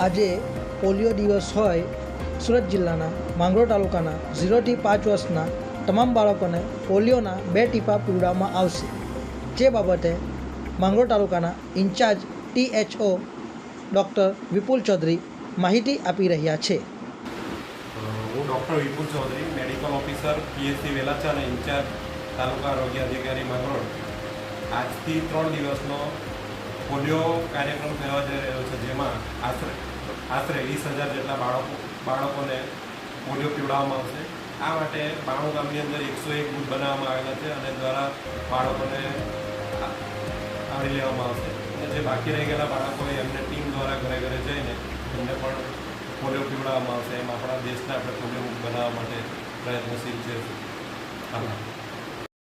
આજે પોલિયો દિવસ હોય, સુરત જિલ્લાના માંગરોળ તાલુકાના ઝીરોથી પાંચ વર્ષના તમામ બાળકોને પોલિયોના બે ટીપા પીવડાવવામાં આવશે. જે બાબતે માંગરોળ તાલુકાના incharge THO doctor Vipul Chaudhary માહિતી આપી રહ્યા છે. હું doctor Vipul Chaudhary, medical officer PSC Velacha અને ઇન્ચાર્જ તાલુકા આરોગ્ય અધિકારી માંગરોળ. આજથી ત્રણ દિવસનો પોલિયો કાર્યક્રમ થવા જઈ રહ્યો છે. આશરે વીસ હજાર જેટલા બાળકો બાળકોને પોલિયો પીવડાવવામાં આવશે. આ માટે બાણું ગામની અંદર એકસો એક બૂથ બનાવવામાં આવેલા છે અને દ્વારા બાળકોને આવરી લેવામાં આવશે. અને જે બાકી રહી ગયેલા બાળકોએ એમને ટીમ દ્વારા ઘરે ઘરે જઈને એમને પણ પોલિયો પીવડાવવામાં આવશે. એમ આપણા દેશને આપણે પોલિયો બનાવવા માટે પ્રયત્નશીલ છે. આભાર.